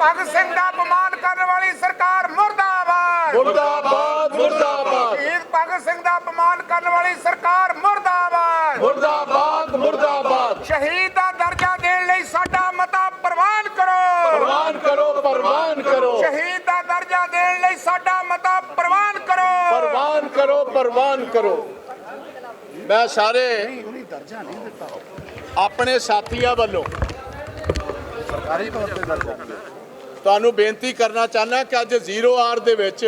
ਭਗਤ ਸਿੰਘ ਦਾ ਅਪਮਾਨ ਕਰਨ ਵਾਲੀ ਸਰਕਾਰ ਮੁਰਦਾਬਾਦ। ਮੁਰਦਾਬਾਦ ਮੁਰਦਾਬਾਦ। ਸ਼ਹੀਦ ਭਗਤ ਸਿੰਘ ਦਾ ਅਪਮਾਨ ਕਰਨ ਵਾਲੀ ਸਰਕਾਰ ਮੁਰਦਾਬਾਦ। ਮੁਰਦਾਬਾਦ ਮੁਰਦਾਬਾਦ। ਸ਼ਹੀਦ ਦਾ ਦਰਜਾ ਦੇਣ ਲਈ ਸਾਡਾ ਮਤਾ ਪ੍ਰਵਾਨ ਕਰੋ। ਪ੍ਰਵਾਨ ਕਰੋ ਪ੍ਰਵਾਨ ਕਰੋ। ਸ਼ਹੀਦ ਦਾ ਦਰਜਾ ਦੇਣ ਲਈ ਸਾਡਾ ਮਤਾ ਪ੍ਰਵਾਨ ਕਰੋ। ਪ੍ਰਵਾਨ ਕਰੋ ਪ੍ਰਵਾਨ ਕਰੋ। ਮੈਂ ਸਾਰੇ ਆਪਣੇ ਸਾਥੀਆਂ ਵੱਲੋਂ ਸਰਕਾਰੀ ਤੌਰ ਤੇ ਦਰਜਾ। ਤੁਹਾਨੂੰ ਬੇਨਤੀ ਕਰਨਾ ਚਾਹੁੰਦਾ ਕਿ ਅੱਜ 0 ਆਰ ਦੇ ਵਿੱਚ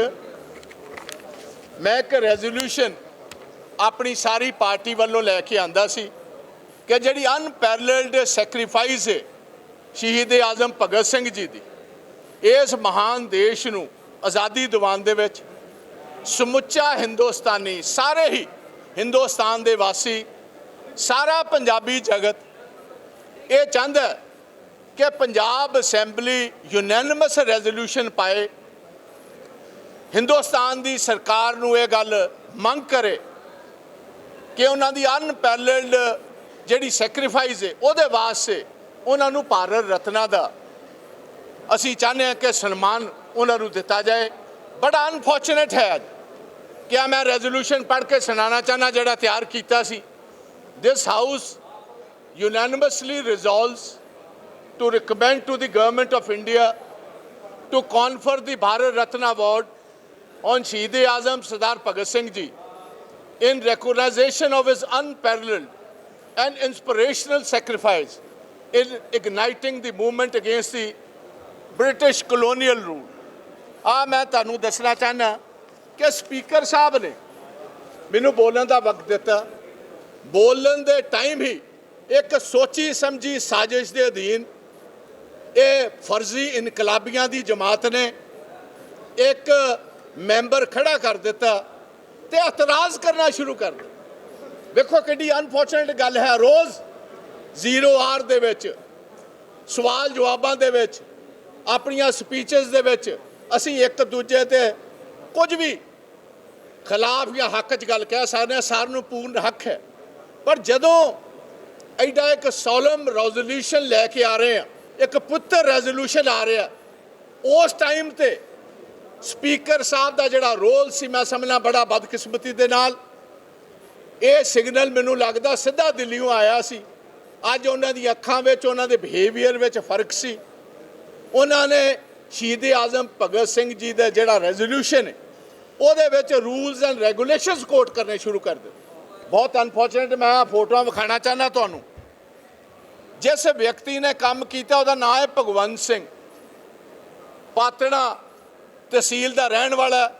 ਮੈਂ ਇੱਕ ਰੈਜ਼ੋਲੂਸ਼ਨ ਆਪਣੀ ਸਾਰੀ ਪਾਰਟੀ ਵੱਲੋਂ ਲੈ ਕੇ ਆਂਦਾ ਸੀ ਕਿ ਜਿਹੜੀ ਅਨਪੈਰਲਡ ਸੈਕਰੀਫਾਈਸ ਹੈ ਸ਼ਹੀਦ ਆਜ਼ਮ ਭਗਤ ਸਿੰਘ ਜੀ ਦੀ, ਇਸ ਮਹਾਨ ਦੇਸ਼ ਨੂੰ ਆਜ਼ਾਦੀ ਦਿਵਾਉਣ ਦੇ ਵਿੱਚ ਸਮੁੱਚਾ ਹਿੰਦੁਸਤਾਨੀ ਸਾਰੇ ਹੀ ਹਿੰਦੁਸਤਾਨ ਦੇ ਵਾਸੀ, ਸਾਰਾ ਪੰਜਾਬੀ ਜਗਤ, ਇਹ ਚਾਹੁੰਦਾ ਕਿ ਪੰਜਾਬ ਅਸੈਂਬਲੀ ਯੂਨੈਨਿਮਸ ਰੈਜ਼ੋਲੂਸ਼ਨ ਪਾਏ। ਹਿੰਦੁਸਤਾਨ ਦੀ ਸਰਕਾਰ ਨੂੰ ਇਹ ਗੱਲ ਮੰਗ ਕਰੇ ਕਿ ਉਹਨਾਂ ਦੀ ਅਨਪੈਰਲਡ ਜਿਹੜੀ ਸੈਕਰੀਫਾਈਸ ਹੈ ਉਹਦੇ ਵਾਸਤੇ ਉਹਨਾਂ ਨੂੰ ਭਾਰਤ ਰਤਨਾ ਦਾ ਅਸੀਂ ਚਾਹੁੰਦੇ ਹਾਂ ਕਿ ਸਨਮਾਨ ਉਹਨਾਂ ਨੂੰ ਦਿੱਤਾ ਜਾਏ। ਬੜਾ ਅਨਫੋਰਚੂਨੇਟ ਹੈ ਅੱਜ ਕਿ ਮੈਂ ਰੈਜ਼ੋਲੂਸ਼ਨ ਪੜ੍ਹ ਕੇ ਸੁਣਾਉਣਾ ਚਾਹਨਾ ਜਿਹੜਾ ਤਿਆਰ ਕੀਤਾ ਸੀ। This house unanimously resolves to recommend to the government of India to confer the Bharat Ratna Award on Shaheed Azam Sardar Bhagat Singh Ji in recognition of his unparalleled and inspirational sacrifice in igniting the movement against the British colonial rule. ਆ ਮੈਂ ਤੁਹਾਨੂੰ ਦੱਸਣਾ ਚਾਹਨਾ ਕਿ speaker ਸਾਹਿਬ ਨੇ ਮੈਨੂੰ ਬੋਲਣ ਦਾ ਵਕਤ ਦਿੱਤਾ ਬੋਲਣ ਦੇ ਟਾਈਮ ਹੀ ਇੱਕ ਸੋਚੀ ਸਮਝੀ ਸਾਜ਼ਿਸ਼ ਦੇ ਅਧੀਨ ਇਹ ਫਰਜ਼ੀ ਇਨਕਲਾਬੀਆਂ ਦੀ ਜਮਾਤ ਨੇ ਇੱਕ ਮੈਂਬਰ ਖੜਾ ਕਰ ਦਿੱਤਾ ਤੇ ਇਤਰਾਜ਼ ਕਰਨਾ ਸ਼ੁਰੂ ਕਰ ਦਿੱਤਾ। ਵੇਖੋ ਕਿੰਨੀ ਅਨਫੋਰਚੂਨੇਟ ਗੱਲ ਹੈ ਰੋਜ਼ ਜ਼ੀਰੋ ਆਰ ਦੇ ਵਿੱਚ, ਸਵਾਲ ਜਵਾਬਾਂ ਦੇ ਵਿੱਚ, ਆਪਣੀਆਂ ਸਪੀਚਸ ਦੇ ਵਿੱਚ ਅਸੀਂ ਇੱਕ ਦੂਜੇ ਤੇ ਕੁਝ ਵੀ ਖਿਲਾਫ ਜਾਂ ਹੱਕ 'ਚ ਗੱਲ ਕਹਿ ਸਕਦੇ ਹਾਂ, ਸਾਰਿਆਂ ਨੂੰ ਪੂਰਨ ਹੱਕ ਹੈ। ਪਰ ਜਦੋਂ ਐਡਾ ਇੱਕ ਸੋਲਮ ਰੈਜ਼ੋਲੂਸ਼ਨ ਲੈ ਕੇ ਆ ਰਹੇ ਆ ਇੱਕ ਪੁੱਤਰ ਰੈਜ਼ੋਲੂਸ਼ਨ ਆ ਰਿਹਾ। ਉਸ ਟਾਈਮ ਤੇ ਸਪੀਕਰ ਸਾਹਿਬ ਦਾ ਜਿਹੜਾ ਰੋਲ ਸੀ, ਮੈਂ ਸਮਝਣਾ ਬੜਾ ਬਦਕਿਸਮਤੀ ਦੇ ਨਾਲ। ਇਹ ਸਿਗਨਲ ਮੈਨੂੰ ਲੱਗਦਾ ਸਿੱਧਾ ਦਿੱਲੀੋਂ ਆਇਆ ਸੀ। ਅੱਜ ਉਹਨਾਂ ਦੀ ਅੱਖਾਂ ਵਿੱਚ, ਉਹਨਾਂ ਦੇ ਬਿਹੇਵੀਅਰ ਵਿੱਚ ਫ਼ਰਕ ਸੀ। ਉਹਨਾਂ ਨੇ ਸ਼ਹੀਦ ਆਜ਼ਮ ਭਗਤ ਸਿੰਘ ਜੀ ਦਾ ਜਿਹੜਾ ਰੈਜ਼ੋਲੂਸ਼ਨ ਹੈ, ਉਹਦੇ ਵਿੱਚ ਰੂਲਸ ਐਂਡ ਰੈਗੂਲੇਸ਼ਨਸ ਕੋਟ ਕਰਨੇ ਸ਼ੁਰੂ ਕਰ ਦਿੱਤੇ। ਬਹੁਤ ਅਨਫੋਰਚੂਨੇਟ ਮੈਂ ਫੋਟੋਆਂ ਵਿਖਾਣਾ ਚਾਹੁੰਦਾ ਤੁਹਾਨੂੰ। ਜਿਸ ਵਿਅਕਤੀ ਨੇ ਕੰਮ ਕੀਤਾ, ਉਹਦਾ ਨਾਮ ਹੈ ਭਗਵੰਤ ਸਿੰਘ। ਪਾਤੜਾ ਤਹਿਸੀਲ ਦਾ ਰਹਿਣ ਵਾਲਾ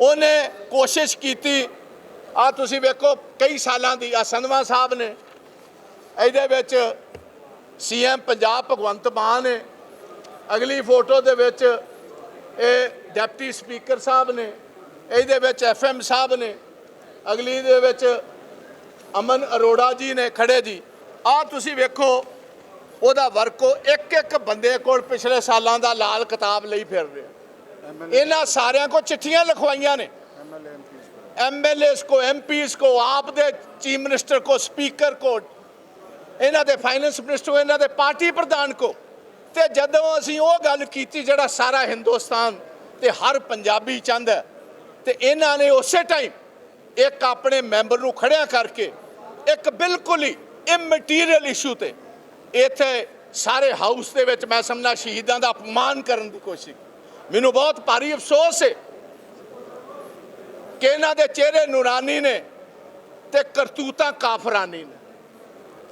ਉਹਨੇ ਕੋਸ਼ਿਸ਼ ਕੀਤੀ ਆ ਤੁਸੀਂ ਵੇਖੋ, ਕਈ ਸਾਲਾਂ ਦੀ ਆ ਸੰਧਵਾ ਸਾਹਿਬ ਨੇ। ਇਹਦੇ ਵਿੱਚ ਸੀਐਮ ਪੰਜਾਬ ਭਗਵੰਤ ਮਾਨ ਨੇ। ਅਗਲੀ ਫੋਟੋ ਦੇ ਵਿੱਚ ਇਹ ਡਿਪਟੀ ਸਪੀਕਰ ਸਾਹਿਬ ਨੇ। ਇਹਦੇ ਵਿੱਚ ਐਫਐਮ ਸਾਹਿਬ ਨੇ। ਅਗਲੀ ਦੇ ਵਿੱਚ ਅਮਨ ਅਰੋੜਾ ਜੀ ਨੇ ਖੜੇ ਜੀ। ਆ ਤੁਸੀਂ ਵੇਖੋ ਉਹਦਾ ਵਰਕੋ ਇੱਕ ਇੱਕ ਬੰਦੇ ਕੋਲ ਪਿਛਲੇ ਸਾਲਾਂ ਦਾ ਲਾਲ ਕਿਤਾਬ ਲਈ ਫਿਰ ਰਿਹਾ। ਇਹਨਾਂ ਸਾਰਿਆਂ ਕੋ ਚਿੱਠੀਆਂ ਲਿਖਵਾਈਆਂ ਨੇ। ਐਮਐਲਏਸ ਕੋ ਐਮਪੀਸ ਕੋ ਆਪ ਦੇ ਚੀਫ ਮਿਨਿਸਟਰ ਕੋ ਸਪੀਕਰ ਕੋ ਇਹਨਾਂ ਦੇ ਫਾਈਨੈਂਸ ਮਿਨਿਸਟਰ ਇਹਨਾਂ ਦੇ ਪਾਰਟੀ ਪ੍ਰਧਾਨ ਕੋ। ਤੇ ਜਦੋਂ ਅਸੀਂ ਉਹ ਗੱਲ ਕੀਤੀ ਜਿਹੜਾ ਸਾਰਾ ਹਿੰਦੁਸਤਾਨ ਤੇ ਹਰ ਪੰਜਾਬੀ ਚਾਹੁੰਦਾ ਤੇ ਇਹਨਾਂ ਨੇ ਉਸੇ ਟਾਈਮ ਇੱਕ ਆਪਣੇ ਮੈਂਬਰ ਨੂੰ ਖੜਿਆ ਕਰਕੇ ਇੱਕ ਬਿਲਕੁਲ ਹੀ ਇਮਟੀਰੀਅਲ ਇਸ਼ੂ ਤੇ ਇੱਥੇ ਸਾਰੇ ਹਾਊਸ ਦੇ ਵਿੱਚ ਮੈਂ ਸਮਝਣਾ ਸ਼ਹੀਦਾਂ ਦਾ ਅਪਮਾਨ ਕਰਨ ਦੀ ਕੋਸ਼ਿਸ਼ ਮੈਨੂੰ ਬਹੁਤ ਭਾਰੀ ਅਫਸੋਸ ਹੈ ਕਿ ਇਹਨਾਂ ਦੇ ਚਿਹਰੇ ਨੂਰਾਨੀ ਨੇ ਤੇ ਕਰਤੂਤਾਂ ਕਾਫਰਾਨੀ ਨੇ।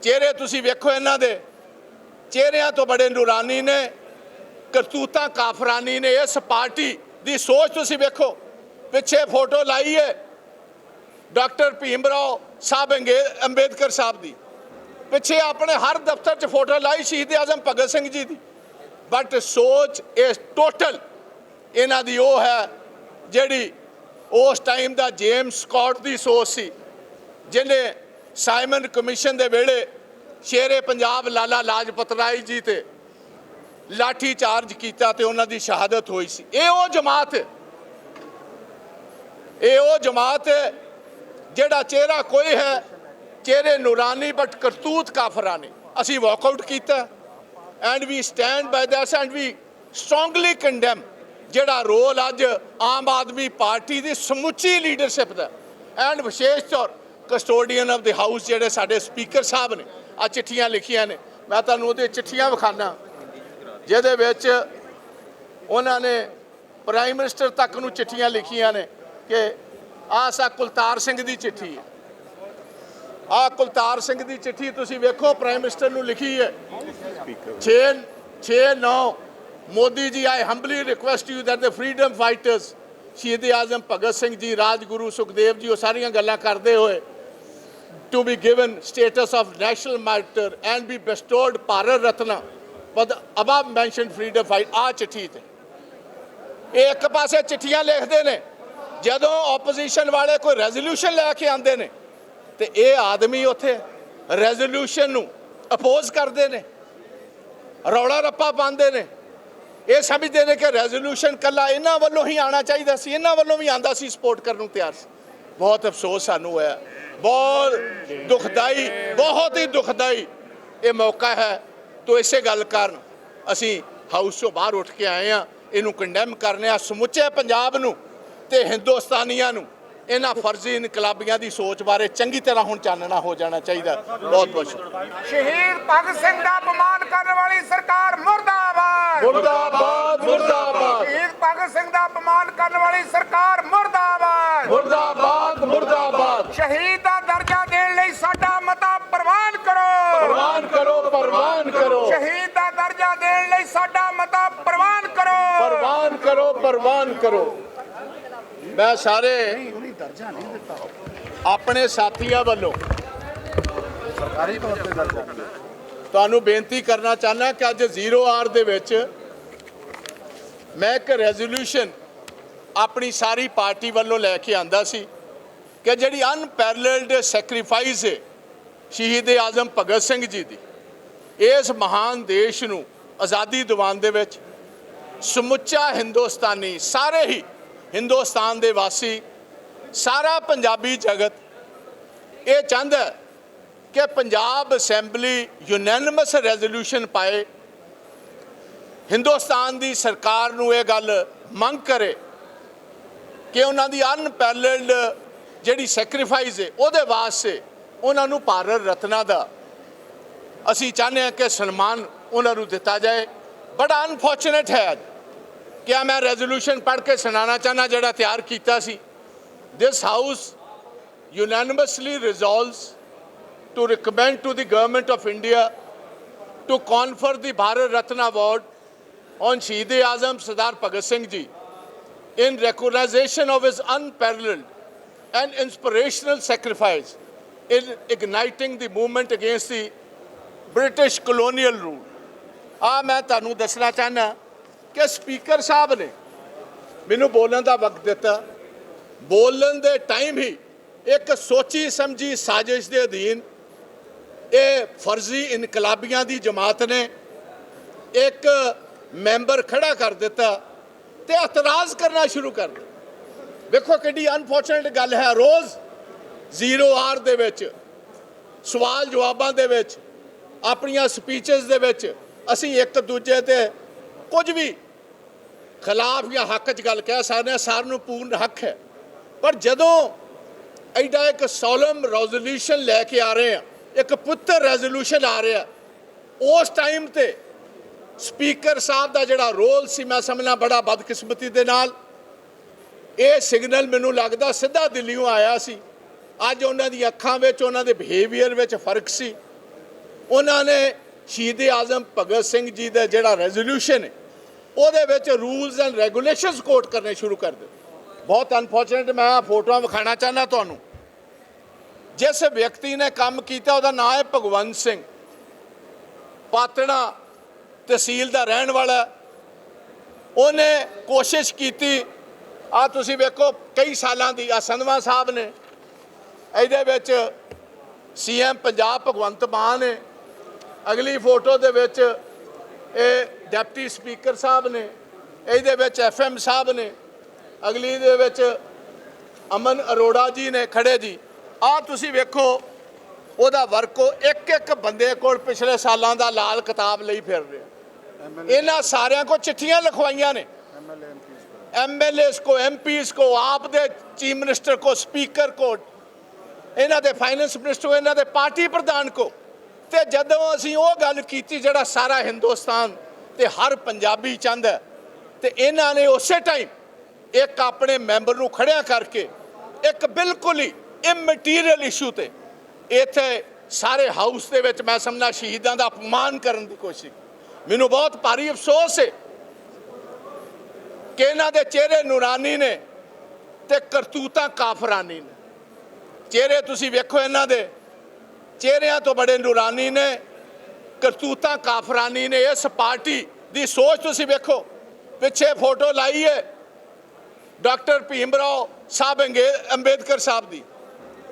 ਚਿਹਰੇ ਤੁਸੀਂ ਵੇਖੋ ਇਹਨਾਂ ਦੇ, ਚਿਹਰਿਆਂ ਤੋਂ ਬੜੇ ਨੂਰਾਨੀ ਨੇ, ਕਰਤੂਤਾਂ ਕਾਫਰਾਨੀ ਨੇ। ਇਸ ਪਾਰਟੀ ਦੀ ਸੋਚ ਤੁਸੀਂ ਵੇਖੋ, ਪਿੱਛੇ ਫੋਟੋ ਲਾਈ ਹੈ। ਡਾਕਟਰ ਭੀਮ ਰਾਓ ਸਾਹਿਬ ਅੰਗੇ- ਅੰਬੇਦਕਰ ਸਾਹਿਬ ਦੀ। ਪਿੱਛੇ ਆਪਣੇ ਹਰ ਦਫ਼ਤਰ 'ਚ ਫੋਟੋ ਲਾਈ ਸ਼ਹੀਦ ਆਜ਼ਮ ਭਗਤ ਸਿੰਘ ਜੀ ਦੀ। ਬਟ ਸੋਚ ਇਸ ਟੋਟਲ ਇਹਨਾਂ ਦੀ ਉਹ ਹੈ ਜਿਹੜੀ ਉਸ ਟਾਈਮ ਦਾ ਜੇਮਸ ਸਕਾਟ ਦੀ ਸੋਚ ਸੀ, ਜਿਹਨੇ ਸਾਈਮਨ ਕਮਿਸ਼ਨ ਦੇ ਵੇਲੇ ਸ਼ੇਰੇ ਪੰਜਾਬ ਲਾਲਾ ਲਾਜਪਤ ਰਾਏ ਜੀ ਤੇ ਲਾਠੀ ਚਾਰਜ ਕੀਤਾ ਤੇ ਉਹਨਾਂ ਦੀ ਸ਼ਹਾਦਤ ਹੋਈ ਸੀ। ਇਹ ਉਹ ਜਮਾਤ ਹੈ। ਇਹ ਉਹ ਜਮਾਤ ਹੈ ਜਿਹੜਾ ਚਿਹਰਾ ਕੋਈ ਹੈ ਚਿਹਰੇ ਨੂਰਾਨੀ ਬਟ ਕਰਤੂਤ ਕਾਫਰਾਨੀ ਅਸੀਂ ਵਾਕਆਊਟ ਕੀਤਾ and we stand by this and we strongly condemn ਜਿਹੜਾ ਰੋਲ ਅੱਜ ਆਮ ਆਦਮੀ ਪਾਰਟੀ ਦੀ ਸਮੁੱਚੀ ਲੀਡਰਸ਼ਿਪ ਦਾ। ਐਂਡ ਵਿਸ਼ੇਸ਼ ਤੌਰ ਕਸਟੋਡੀਅਨ ਆਫ ਦੀ ਹਾਊਸ ਜਿਹੜੇ ਸਾਡੇ ਸਪੀਕਰ ਸਾਹਿਬ ਨੇ ਆ ਚਿੱਠੀਆਂ ਲਿਖੀਆਂ ਨੇ। ਮੈਂ ਤੁਹਾਨੂੰ ਉਹਦੇ ਚਿੱਠੀਆਂ ਵਿਖਾਣਾ ਜਿਹਦੇ ਵਿੱਚ ਉਹਨਾਂ ਨੇ ਪ੍ਰਾਈਮ ਮਿਨਿਸਟਰ ਤੱਕ ਨੂੰ ਚਿੱਠੀਆਂ ਲਿਖੀਆਂ ਨੇ ਕਿ ਆਹ ਕੁਲਤਾਰ ਸਿੰਘ ਦੀ ਚਿੱਠੀ ਹੈ। ਆਹ ਕੁਲਤਾਰ ਸਿੰਘ ਦੀ ਚਿੱਠੀ ਤੁਸੀਂ ਵੇਖੋ ਪ੍ਰਾਈਮ ਮਿਨਿਸਟਰ ਨੂੰ ਲਿਖੀ ਹੈ। 6 6 9 Modi ji I humbly request you that the freedom fighters Shaheed Azam Bhagat Singh ji, Rajguru Sukhdev ji, ਉਹ ਸਾਰੀਆਂ ਗੱਲਾਂ ਕਰਦੇ ਹੋਏ to be given status of national martyr and be bestowed Bharat Ratna for the above mentioned freedom ਆ ਚਿੱਠੀ ਤੇ। ਇਹ ਇੱਕ ਪਾਸੇ ਚਿੱਠੀਆਂ ਲਿਖਦੇ ਨੇ, ਜਦੋਂ ਆਪੋਜੀਸ਼ਨ ਵਾਲੇ ਕੋਈ ਰੈਜ਼ੋਲੂਸ਼ਨ ਲੈ ਕੇ ਆਉਂਦੇ ਨੇ ਤੇ ਇਹ ਆਦਮੀ ਉੱਥੇ ਰੈਜ਼ੋਲੂਸ਼ਨ ਨੂੰ ਅਪੋਜ਼ ਕਰਦੇ ਨੇ। ਰੌਲਾ ਰੱਪਾ ਪਾਉਂਦੇ ਨੇ। ਇਹ ਸਮਝਦੇ ਨੇ ਕਿ ਰੈਜ਼ੋਲੂਸ਼ਨ ਕੱਲਾ ਇਹਨਾਂ ਵੱਲੋਂ ਹੀ ਆਣਾ ਚਾਹੀਦਾ ਸੀ, ਇਹਨਾਂ ਵੱਲੋਂ ਵੀ ਆਂਦਾ ਸੀ ਸਪੋਰਟ ਕਰਨ ਨੂੰ ਤਿਆਰ ਸੀ। ਬਹੁਤ ਅਫਸੋਸ ਸਾਨੂੰ ਹੋਇਆ। ਬਹੁਤ ਦੁਖਦਾਈ, ਬਹੁਤ ਹੀ ਦੁਖਦਾਈ ਇਹ ਮੌਕਾ ਹੈ। ਤੋਂ ਇਸੇ ਗੱਲ ਕਾਰਨ ਅਸੀਂ ਹਾਊਸ ਤੋਂ ਬਾਹਰ ਉੱਠ ਕੇ ਆਏ ਆ ਇਹਨੂੰ ਕੰਡੈਮ ਕਰਨੇ ਆ ਸਮੁੱਚੇ ਪੰਜਾਬ ਨੂੰ ਤੇ ਹਿੰਦੁਸਤਾਨੀਆਂ ਨੂੰ ਇਹਨਾਂ ਫਰਜ਼ੀ ਇਨਕਲਾਬੀਆਂ ਦੀ ਸੋਚ ਬਾਰੇ ਚੰਗੀ ਤਰ੍ਹਾਂ ਹੁਣ ਚਾਨਣਾ ਹੋ ਜਾਣਾ ਚਾਹੀਦਾ। ਬਹੁਤ ਬਹੁਤ ਸ਼ੁਕਰੀਆ। ਸ਼ਹੀਦ ਭਗਤ ਸਿੰਘ ਦਾ ਅਪਮਾਨ ਕਰਨ ਵਾਲੀ ਸਰਕਾਰ ਮੁਰਦਾਬਾਦ। ਮੁਰਦਾਬਾਦ ਮੁਰਦਾਬਾਦ। ਸ਼ਹੀਦ ਭਗਤ ਸਿੰਘ ਦਾ ਅਪਮਾਨ ਕਰਨ ਵਾਲੀ ਸਰਕਾਰ ਮੁਰਦਾਬਾਦ। ਮੁਰਦਾਬਾਦ ਮੁਰਦਾਬਾਦ। ਸ਼ਹੀਦ ਦਾ ਦਰਜਾ ਦੇਣ ਲਈ ਸਾਡਾ ਮਤਾ ਪ੍ਰਵਾਨ ਕਰੋ। ਪ੍ਰਵਾਨ ਕਰੋ ਪ੍ਰਵਾਨ ਕਰੋ। ਸ਼ਹੀਦ ਦਾ ਦਰਜਾ ਦੇਣ ਲਈ ਸਾਡਾ ਮਤਾ ਪ੍ਰਵਾਨ ਕਰੋ। ਪ੍ਰਵਾਨ ਕਰੋ ਪ੍ਰਵਾਨ ਕਰੋ। ਮੈਂ ਸਾਰੇ ਆਪਣੇ ਸਾਥੀਆਂ ਵੱਲੋਂ ਸਰਕਾਰੀ ਤੌਰ ਤੇ ਦਰਜਾ। ਤੁਹਾਨੂੰ ਬੇਨਤੀ ਕਰਨਾ ਚਾਹੁੰਦਾ ਕਿ ਅੱਜ ਜ਼ੀਰੋ ਆਰ ਦੇ ਵਿੱਚ ਮੈਂ ਇੱਕ ਰੈਜ਼ੋਲੂਸ਼ਨ ਆਪਣੀ ਸਾਰੀ ਪਾਰਟੀ ਵੱਲੋਂ ਲੈ ਕੇ ਆਂਦਾ ਸੀ ਕਿ ਜਿਹੜੀ ਅਨਪੈਰਲਲਡ ਸੈਕਰੀਫਾਈਸ ਹੈ ਸ਼ਹੀਦ ਆਜ਼ਮ ਭਗਤ ਸਿੰਘ ਜੀ ਦੀ ਇਸ ਮਹਾਨ ਦੇਸ਼ ਨੂੰ ਆਜ਼ਾਦੀ ਦਿਵਾਉਣ ਦੇ ਵਿੱਚ ਸਮੁੱਚਾ ਹਿੰਦੁਸਤਾਨੀ ਸਾਰੇ ਹੀ ਹਿੰਦੁਸਤਾਨ ਦੇ ਵਾਸੀ, ਸਾਰਾ ਪੰਜਾਬੀ ਜਗਤ, ਇਹ ਚਾਹੁੰਦਾ ਕਿ ਪੰਜਾਬ ਅਸੈਂਬਲੀ ਯੂਨੈਨਿਮਸ ਰੈਜ਼ੋਲੂਸ਼ਨ ਪਾਏ। ਹਿੰਦੁਸਤਾਨ ਦੀ ਸਰਕਾਰ ਨੂੰ ਇਹ ਗੱਲ ਮੰਗ ਕਰੇ ਕਿ ਉਹਨਾਂ ਦੀ ਅਨਪੈਲਡ ਜਿਹੜੀ ਸੈਕਰੀਫਾਈਸ ਹੈ, ਉਹਦੇ ਵਾਸਤੇ ਉਹਨਾਂ ਨੂੰ ਭਾਰਤ ਰਤਨਾ ਦਾ ਅਸੀਂ ਚਾਹੁੰਦੇ ਹਾਂ ਕਿ ਸਨਮਾਨ ਉਹਨਾਂ ਨੂੰ ਦਿੱਤਾ ਜਾਏ। ਬੜਾ ਅਨਫੋਰਚੂਨੇਟ ਹੈ ਅੱਜ। ਕਿ ਮੈਂ ਰੈਜ਼ੋਲੂਸ਼ਨ ਪੜ੍ਹ ਕੇ ਸੁਣਾਉਣਾ ਚਾਹੁੰਦਾ ਜਿਹੜਾ ਤਿਆਰ ਕੀਤਾ ਸੀ this house unanimously resolves to recommend to the government of India to confer the Bharat Ratna Award on Shahid Azam Sardar Bhagat Singh Ji in recognition of his unparalleled and inspirational sacrifice in igniting the movement against the British colonial rule. ਆ ਮੈਂ ਤੁਹਾਨੂੰ ਦੱਸਣਾ ਚਾਹਨਾ ਕਿ speaker ਸਾਹਿਬ ਨੇ ਮੈਨੂੰ ਬੋਲਣ ਦਾ ਵਕਤ ਦਿੱਤਾ। ਬੋਲਣ ਦੇ ਟਾਈਮ ਹੀ ਇੱਕ ਸੋਚੀ ਸਮਝੀ ਸਾਜ਼ਿਸ਼ ਦੇ ਅਧੀਨ ਇਹ ਫਰਜ਼ੀ ਇਨਕਲਾਬੀਆਂ ਦੀ ਜਮਾਤ ਨੇ ਇੱਕ ਮੈਂਬਰ ਖੜਾ ਕਰ ਦਿੱਤਾ ਤੇ ਇਤਰਾਜ਼ ਕਰਨਾ ਸ਼ੁਰੂ ਕਰ ਦਿੱਤਾ। ਵੇਖੋ ਕਿੰਨੀ ਅਨਫੋਰਚੂਨੇਟ ਗੱਲ ਹੈ। ਰੋਜ਼ ਜ਼ੀਰੋ ਆਰ ਦੇ ਵਿੱਚ, ਸਵਾਲ ਜਵਾਬਾਂ ਦੇ ਵਿੱਚ, ਆਪਣੀਆਂ ਸਪੀਚਸ ਦੇ ਵਿੱਚ ਅਸੀਂ ਇੱਕ ਦੂਜੇ ਤੇ ਕੁਝ ਵੀ ਖਿਲਾਫ ਜਾਂ ਹੱਕ 'ਚ ਗੱਲ ਕਹਿ ਸਕਦੇ ਹਾਂ ਸਾਰਿਆਂ ਨੂੰ ਪੂਰਨ ਹੱਕ ਹੈ। ਪਰ ਜਦੋਂ ਐਡਾ ਇੱਕ ਸੋਲਮ ਰੈਜ਼ੋਲੂਸ਼ਨ ਲੈ ਕੇ ਆ ਰਹੇ ਆ, ਇੱਕ ਪੁੱਤਰ ਰੈਜ਼ੋਲੂਸ਼ਨ ਆ ਰਿਹਾ, ਉਸ ਟਾਈਮ ਤੇ ਸਪੀਕਰ ਸਾਹਿਬ ਦਾ ਜਿਹੜਾ ਰੋਲ ਸੀ, ਮੈਂ ਸਮਝਣਾ ਬੜਾ ਬਦਕਿਸਮਤੀ ਦੇ ਨਾਲ, ਇਹ ਸਿਗਨਲ ਮੈਨੂੰ ਲੱਗਦਾ ਸਿੱਧਾ ਦਿੱਲੀੋਂ ਆਇਆ ਸੀ। ਅੱਜ ਉਹਨਾਂ ਦੀ ਅੱਖਾਂ ਵਿੱਚ, ਉਹਨਾਂ ਦੇ ਬਿਹੇਵੀਅਰ ਵਿੱਚ ਫ਼ਰਕ ਸੀ। ਉਹਨਾਂ ਨੇ ਸ਼ਹੀਦ ਆਜ਼ਮ ਭਗਤ ਸਿੰਘ ਜੀ ਦਾ ਜਿਹੜਾ ਰੈਜ਼ੋਲੂਸ਼ਨ ਹੈ ਉਹਦੇ ਵਿੱਚ ਰੂਲਸ ਐਂਡ ਰੈਗੂਲੇਸ਼ਨਸ ਕੋਟ ਕਰਨੇ ਸ਼ੁਰੂ ਕਰ ਦਿੱਤੇ। ਬਹੁਤ ਅਨਫੋਰਚੂਨੇਟ ਮੈਂ ਆਹ ਫੋਟੋਆਂ ਵਿਖਾਣਾ ਚਾਹੁੰਦਾ ਤੁਹਾਨੂੰ। ਜਿਸ ਵਿਅਕਤੀ ਨੇ ਕੰਮ ਕੀਤਾ, ਉਹਦਾ ਨਾਮ ਹੈ ਭਗਵੰਤ ਸਿੰਘ। ਪਾਤਣਾ ਤਹਿਸੀਲ ਦਾ ਰਹਿਣ ਵਾਲਾ ਉਹਨੇ ਕੋਸ਼ਿਸ਼ ਕੀਤੀ ਆ ਤੁਸੀਂ ਵੇਖੋ, ਕਈ ਸਾਲਾਂ ਦੀ ਆ ਸੰਧਵਾ ਸਾਹਿਬ ਨੇ। ਇਹਦੇ ਵਿੱਚ ਸੀਐਮ ਪੰਜਾਬ ਭਗਵੰਤ ਮਾਨ ਨੇ। ਅਗਲੀ ਫੋਟੋ ਦੇ ਵਿੱਚ ਇਹ ਡੈਪਟੀ ਸਪੀਕਰ ਸਾਹਿਬ ਨੇ ਇਹਦੇ ਵਿੱਚ ਐਫਐਮ ਸਾਹਿਬ ਨੇ ਅਗਲੀ ਦੇ ਵਿੱਚ ਅਮਨ ਅਰੋੜਾ ਜੀ ਨੇ ਖੜੇ ਜੀ। ਆ ਤੁਸੀਂ ਵੇਖੋ ਉਹਦਾ ਵਰਕੋ ਇੱਕ ਇੱਕ ਬੰਦੇ ਕੋਲ ਪਿਛਲੇ ਸਾਲਾਂ ਦਾ ਲਾਲ ਕਿਤਾਬ ਲਈ ਫਿਰ ਰਿਹਾ। ਇਹਨਾਂ ਸਾਰਿਆਂ ਕੋ ਚਿੱਠੀਆਂ ਲਿਖਵਾਈਆਂ ਨੇ। ਐਮਐਲਏਸ ਕੋ ਐਮਪੀਸ ਕੋ ਆਪ ਦੇ ਚੀਫ ਮਿਨਿਸਟਰ ਕੋ ਸਪੀਕਰ ਕੋ ਇਹਨਾਂ ਦੇ ਫਾਈਨੈਂਸ ਮਿਨਿਸਟਰ ਇਹਨਾਂ ਦੇ ਪਾਰਟੀ ਪ੍ਰਧਾਨ ਕੋ। ਤੇ ਜਦੋਂ ਅਸੀਂ ਉਹ ਗੱਲ ਕੀਤੀ ਜਿਹੜਾ ਸਾਰਾ ਹਿੰਦੁਸਤਾਨ ਤੇ ਹਰ ਪੰਜਾਬੀ ਚਾਹੁੰਦਾ ਹੈ, ਤੇ ਇਹਨਾਂ ਨੇ ਉਸੇ ਟਾਈਮ ਇੱਕ ਆਪਣੇ ਮੈਂਬਰ ਨੂੰ ਖੜਿਆ ਕਰਕੇ ਇੱਕ ਬਿਲਕੁਲ ਹੀ ਇਮਟੀਰੀਅਲ ਇਸ਼ੂ ਤੇ ਇੱਥੇ ਸਾਰੇ ਹਾਊਸ ਦੇ ਵਿੱਚ ਮੈਂ ਸਮਝਣਾ ਸ਼ਹੀਦਾਂ ਦਾ ਅਪਮਾਨ ਕਰਨ ਦੀ ਕੋਸ਼ਿਸ਼ ਮੈਨੂੰ ਬਹੁਤ ਭਾਰੀ ਅਫਸੋਸ ਹੈ ਕਿ ਇਹਨਾਂ ਦੇ ਚਿਹਰੇ ਨੂਰਾਨੀ ਨੇ ਤੇ ਕਰਤੂਤਾਂ ਕਾਫਰਾਨੀ ਨੇ। ਚਿਹਰੇ ਤੁਸੀਂ ਵੇਖੋ ਇਹਨਾਂ ਦੇ ਚਿਹਰਿਆਂ ਤੋਂ ਬੜੇ ਨੂਰਾਨੀ ਨੇ, ਕਰਤੂਤਾਂ ਕਾਫਰਾਨੀ ਨੇ, ਇਸ ਪਾਰਟੀ ਦੀ ਸੋਚ ਤੁਸੀਂ ਵੇਖੋ, ਪਿੱਛੇ ਫੋਟੋ ਲਾਈ ਹੈ ਡਾਕਟਰ ਭੀਮ ਰਾਓ ਸਾਹਿਬ ਅੰਗੇ- ਅੰਬੇਦਕਰ ਸਾਹਿਬ ਦੀ।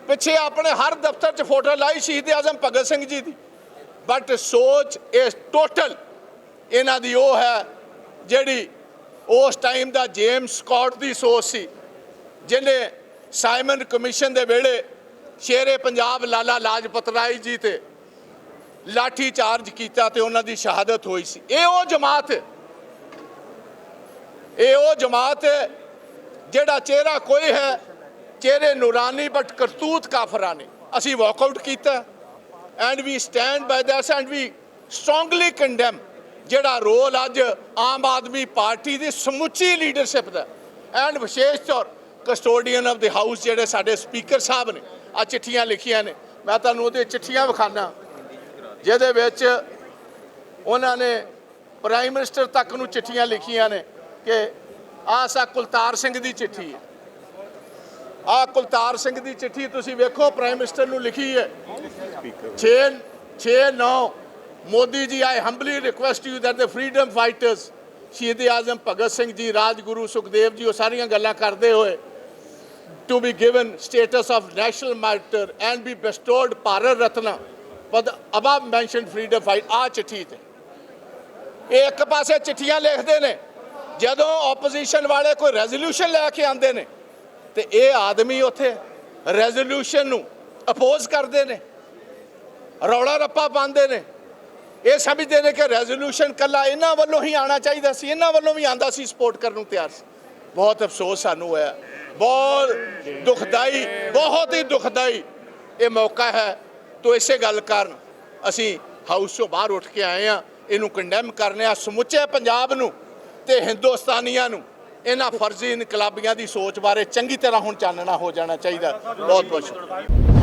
ਪਿੱਛੇ ਆਪਣੇ ਹਰ ਦਫ਼ਤਰ 'ਚ ਫੋਟੋ ਲਾਈ ਸ਼ਹੀਦ ਆਜ਼ਮ ਭਗਤ ਸਿੰਘ ਜੀ ਦੀ। ਬਟ ਸੋਚ ਇਸ ਟੋਟਲ ਇਹਨਾਂ ਦੀ ਉਹ ਹੈ, ਜਿਹੜੀ ਉਸ ਟਾਈਮ ਦਾ ਜੇਮਸ ਸਕਾਟ ਦੀ ਸੋਚ ਸੀ, ਜਿਹਨੇ ਸਾਈਮਨ ਕਮਿਸ਼ਨ ਦੇ ਵੇਲੇ ਸ਼ੇਰੇ ਪੰਜਾਬ ਲਾਲਾ ਲਾਜਪਤ ਰਾਏ ਜੀ ਤੇ ਲਾਠੀ ਚਾਰਜ ਕੀਤਾ ਤੇ ਉਹਨਾਂ ਦੀ ਸ਼ਹਾਦਤ ਹੋਈ ਸੀ। ਇਹ ਉਹ ਜਮਾਤ ਹੈ ਇਹ ਉਹ ਜਮਾਤ ਹੈ ਜਿਹੜਾ ਚਿਹਰਾ ਕੋਈ ਹੈ, ਚਿਹਰੇ ਨੂਰਾਨੀ ਬਟ ਕਰਤੂਤ ਕਾਫਰਾਨੀ ਅਸੀਂ ਵਾਕਆਊਟ ਕੀਤਾ and we stand by this and we strongly condemn ਜਿਹੜਾ ਰੋਲ ਅੱਜ ਆਮ ਆਦਮੀ ਪਾਰਟੀ ਦੀ ਸਮੁੱਚੀ ਲੀਡਰਸ਼ਿਪ ਦਾ ਐਂਡ ਵਿਸ਼ੇਸ਼ ਤੌਰ ਕਸਟੋਡੀਅਨ ਆਫ ਦੀ ਹਾਊਸ ਜਿਹੜੇ ਸਾਡੇ ਸਪੀਕਰ ਸਾਹਿਬ ਨੇ ਆ ਚਿੱਠੀਆਂ ਲਿਖੀਆਂ ਨੇ। ਮੈਂ ਤੁਹਾਨੂੰ ਉਹਦੇ ਚਿੱਠੀਆਂ ਵਿਖਾਣਾ ਜਿਹਦੇ ਵਿੱਚ ਉਹਨਾਂ ਨੇ ਪ੍ਰਾਈਮ ਮਿਨਿਸਟਰ ਤੱਕ ਨੂੰ ਚਿੱਠੀਆਂ ਲਿਖੀਆਂ ਨੇ ਕਿ ਆਹ ਸਾ ਕੁਲਤਾਰ ਸਿੰਘ ਦੀ ਚਿੱਠੀ ਹੈ। ਆਹ ਕੁਲਤਾਰ ਸਿੰਘ ਦੀ ਚਿੱਠੀ ਤੁਸੀਂ ਵੇਖੋ, ਪ੍ਰਾਈਮ ਮਿਨਿਸਟਰ ਨੂੰ ਲਿਖੀ ਹੈ। 6 6 9 Modi ji I humbly request you that the freedom fighters Shaheed Azam Bhagat Singh ji, Rajguru Sukhdev ji, ਉਹ ਸਾਰੀਆਂ ਗੱਲਾਂ ਕਰਦੇ ਹੋਏ to be given status of national martyr and be bestowed Bharat Ratna for the above mentioned freedom fight ਆ ਚਿੱਠੀ ਤੇ ਇਹ ਇੱਕ ਪਾਸੇ ਚਿੱਠੀਆਂ ਲਿਖਦੇ ਨੇ ਜਦੋਂ ਆਪੋਜੀਸ਼ਨ ਵਾਲੇ ਕੋਈ ਰੈਜ਼ੋਲੂਸ਼ਨ ਲੈ ਕੇ ਆਉਂਦੇ ਨੇ ਤੇ ਇਹ ਆਦਮੀ ਉੱਥੇ ਰੈਜ਼ੋਲੂਸ਼ਨ ਨੂੰ ਅਪੋਜ਼ ਕਰਦੇ ਨੇ ਰੌਲਾ ਰੱਪਾ ਪਾਉਂਦੇ ਨੇ ਇਹ ਸਮਝਦੇ ਨੇ ਕਿ ਰੈਜ਼ੋਲੂਸ਼ਨ ਕੱਲਾ ਇਹਨਾਂ ਵੱਲੋਂ ਹੀ ਆਣਾ ਚਾਹੀਦਾ ਸੀ ਇਹਨਾਂ ਵੱਲੋਂ ਵੀ ਆਂਦਾ ਸੀ ਸਪੋਰਟ ਕਰਨ ਨੂੰ ਤਿਆਰ ਸੀ ਬਹੁਤ ਅਫਸੋਸ ਸਾਨੂੰ ਹੋਇਆ। ਬਹੁਤ ਦੁਖਦਾਈ, ਬਹੁਤ ਹੀ ਦੁਖਦਾਈ ਇਹ ਮੌਕਾ ਹੈ। ਤੋਂ ਇਸੇ ਗੱਲ ਕਾਰਨ ਅਸੀਂ ਹਾਊਸ ਤੋਂ ਬਾਹਰ ਉੱਠ ਕੇ ਆਏ ਆ ਇਹਨੂੰ ਕੰਡੈਮ ਕਰਨੇ ਆ ਸਮੁੱਚੇ ਪੰਜਾਬ ਨੂੰ ਤੇ ਹਿੰਦੁਸਤਾਨੀਆਂ ਨੂੰ। ਇਹਨਾਂ ਫਰਜ਼ੀ ਇਨਕਲਾਬੀਆਂ ਦੀ ਸੋਚ ਬਾਰੇ ਚੰਗੀ ਤਰ੍ਹਾਂ ਹੁਣ ਚਾਨਣਾ ਹੋ ਜਾਣਾ ਚਾਹੀਦਾ। ਬਹੁਤ ਬਹੁਤ ਸ਼ੁਕਰੀਆ।